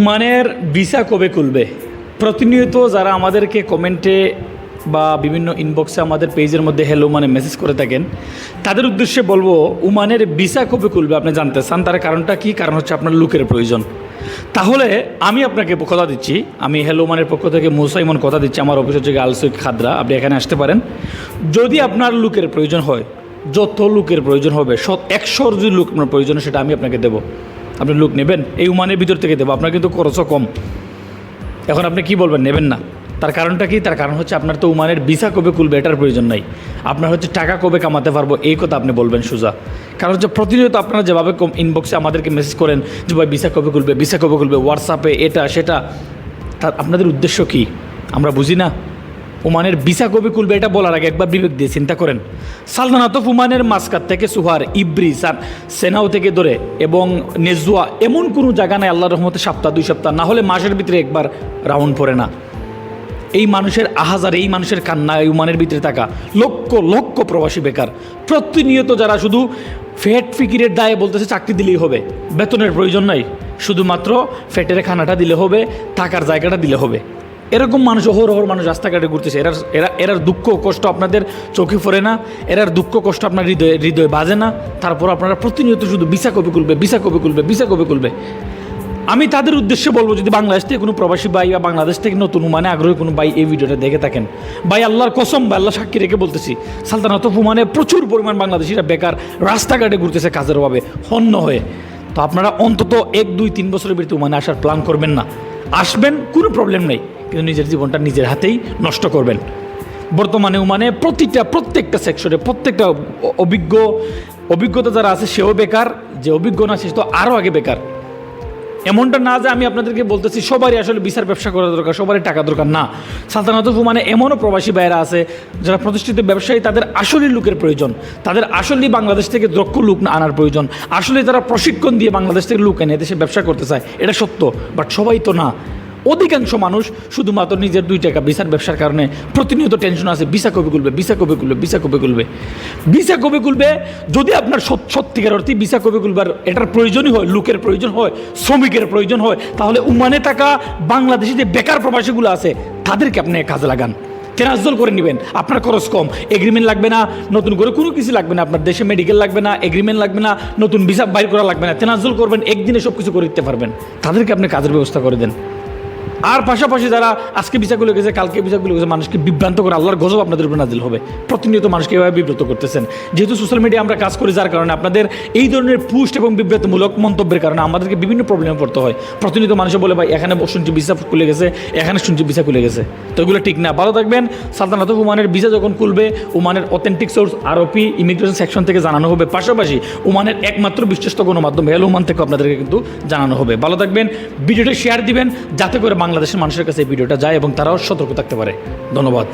ওমানের ভিসা কবে খুলবে? প্রতিনিয়ত যারা আমাদেরকে কমেন্টে বা বিভিন্ন ইনবক্সে আমাদের পেজের মধ্যে হ্যালো মানে মেসেজ করে থাকেন, তাদের উদ্দেশ্যে বলব, উমানের ভিসা কবে খুলবে আপনি জানতে চান? তার কারণটা কি? কারণ হচ্ছে আপনার লুকের প্রয়োজন। তাহলে আমি আপনাকে কথা দিচ্ছি, আমি হ্যালো মানের পক্ষ থেকে মুসাইমন কথা দিচ্ছি, আমার অফিস হচ্ছে আলসুই খাদরা, আপনি এখানে আসতে পারেন। যদি আপনার লুকের প্রয়োজন হয়, যত লুকের প্রয়োজন হবে সব একশোর যদি লুক প্রয়োজন সেটা আমি আপনাকে দেবো। আপনি লুক নেবেন, এই উমানের ভিতর থেকে দেবো, আপনার কিন্তু খরচও কম। এখন আপনি কি বলবেন, নেবেন না। তার কারণটা কি? তার কারণ হচ্ছে আপনার তো উমানের ভিসা কবে খুলবে এটার প্রয়োজন নাই। আপনার হচ্ছে টাকা কবে কামাতে পারব, এই কথা আপনি বলবেন সুজা। কারণ হচ্ছে প্রতিনিয়ত আপনারা যেভাবে কম ইনবক্সে আমাদেরকে মেসেজ করেন যে, ভাই, ভিসা কবে খুলবে? ভিসা কবে খুলবে? হোয়াটসঅ্যাপে এটা, সেটা। তার আপনাদের উদ্দেশ্য কি? আমরা বুঝি না? ওমানের ভিসা কবে খুলবে এটা বলার আগে একবার বিবেক দিয়ে চিন্তা করেন। সালতানাত অফ ওমানের মাস্কাত থেকে সুহার, ইব্রিস আর সেনাও থেকে ধরে এবং নেজুয়া এমন কোনো জায়গা নাই আল্লাহ রহমতে সপ্তাহ, দুই সপ্তাহ, না হলে মাসের ভিতরে একবার রাউন্ড পড়ে না। এই মানুষের আহাজার এই মানুষের কান্না এই উমানের ভিতরে থাকা লক্ষ লক্ষ প্রবাসী বেকার। প্রতিনিয়ত যারা শুধু ফ্যাট ফিকিরের দায়ে বলতেছে চাকরি দিলেই হবে, বেতনের প্রয়োজন নাই, শুধুমাত্র ফ্যাটের খানাটা দিলে হবে, থাকার জায়গাটা দিলে হবে। এরকম মানুষ, অহর অহর মানুষ রাস্তাঘাটে ঘুরতেছে। এরা এরা, এরার দুঃখ কষ্ট আপনাদের চোখে পড়ে না, এরার দুঃখ কষ্ট আপনার হৃদয়ে হৃদয়ে বাজে না। তারপর আপনারা প্রতিনিয়ত শুধু বিসা কবে খুলবে বিসা কবে খুলবে বিসা কবে খুলবে? আমি তাদের উদ্দেশ্যে বলব, যদি বাংলাদেশ থেকে কোনো প্রবাসী ভাই বা বাংলাদেশ থেকে নতুন মানে আগ্রহী কোনো ভাই এই ভিডিওটা দেখে থাকেন, ভাই আল্লাহর কসম বা আল্লাহ সাক্ষী রেখে বলতেছি, সালতানাত মানে প্রচুর পরিমাণ বাংলাদেশিরা বেকার রাস্তাঘাটে ঘুরতেছে কাজের অভাবে, হন্য হয়ে। তো আপনারা অন্তত এক, দুই, তিন বছরের ভিতরে মানে আসার প্ল্যান করবেন না। আসবেন, কোনো প্রবলেম নেই। কিন্তু নিজের জীবনটা নিজের হাতেই নষ্ট করবেন। বর্তমানে মানে প্রতিটা, প্রত্যেকটা সেকশনে প্রত্যেকটা অভিজ্ঞ, অভিজ্ঞতা যারা আছে সেও বেকার, যে অভিজ্ঞ না সে তো আরও আগে বেকার। এমনটা না যে আমি আপনাদেরকে বলতেছি সবারই আসলে বিচার ব্যবসা করা দরকার, সবারই টাকা দরকার, না। সালতানাত মানে এমনও প্রবাসী বাইরা আছে, যারা প্রতিষ্ঠিত ব্যবসায়ী, তাদের আসলেই লোকের প্রয়োজন। তাদের আসলেই বাংলাদেশ থেকে দক্ষ লোক না আনার প্রয়োজন। আসলে তারা প্রশিক্ষণ দিয়ে বাংলাদেশ থেকে লোক এনে দেশে ব্যবসা করতে চায়, এটা সত্য, বাট সবাই তো না। অধিকাংশ মানুষ শুধুমাত্র নিজের দুই টাকা ভিসার ব্যবসার কারণে প্রতিনিয়ত টেনশন আছে, ভিসা কবে খুলবে, ভিসা কবে খুলবে, ভিসা কবে খুলবে। ভিসা কবে খুলবে? যদি আপনার সত্যিকার অর্থে ভিসা কবে খুলবার এটার প্রয়োজনই হয়, লোকের প্রয়োজন হয়, শ্রমিকের প্রয়োজন হয়, তাহলে উমানে থাকা বাংলাদেশি যে বেকার প্রবাসীগুলো আছে, তাদেরকে আপনি কাজে লাগান। ট্রান্সফার করে নেবেন, আপনার খরচ কম এগ্রিমেন্ট লাগবে না, নতুন করে কোনো কিছু লাগবে না, আপনার দেশে মেডিকেল লাগবে না এগ্রিমেন্ট লাগবে না, নতুন ভিসা বাইর করা লাগবে না। ট্রান্সফার করবেন, একদিনে সব কিছু করে দিতে পারবেন। তাদেরকে আপনি কাজের ব্যবস্থা করে দেন। আর পাশাপাশি যারা আজকে বিচারগুলো গেছে, কালকে বিচারগুলো গেছে, মানুষকে বিভ্রান্ত করে আল্লাহর গজব আপনাদের উপর নাজিল হবে। প্রতিনিয়ত মানুষকে এভাবে বিব্রত করতেছেন। যেহেতু সোশ্যাল মিডিয়া আমরা কাজ করি, যার কারণে আপনাদের এই ধরনের পুষ্ট এবং বিব্রতমূলক মন্তব্যের কারণে আমাদেরকে বিভিন্ন প্রবলেমে পড়তে হয়। প্রতিনিয়ত মানুষে বলে, ভাই, এখানে শুনছি ভিসা খুলে গেছে, এখানে শুনছি ভিসা খুলে গেছে। তো এগুলো ঠিক না। ভালো থাকবেন। সালতানাত ওমানের ভিসা যখন খুলবে ওমানের authentic source ROP immigration section থেকে জানানো হবে। পাশাপাশি ওমানের একমাত্র বিশ্বস্ত গণমাধ্যম হেল ওমান থেকে আপনাদেরকে কিন্তু জানানো হবে। ভালো থাকবেন। ভিডিওটা শেয়ার দিবেন, যাতে করে বাংলাদেশের মানুষের কাছে এই ভিডিওটা যায় এবং তারাও সতর্ক থাকতে পারে। ধন্যবাদ।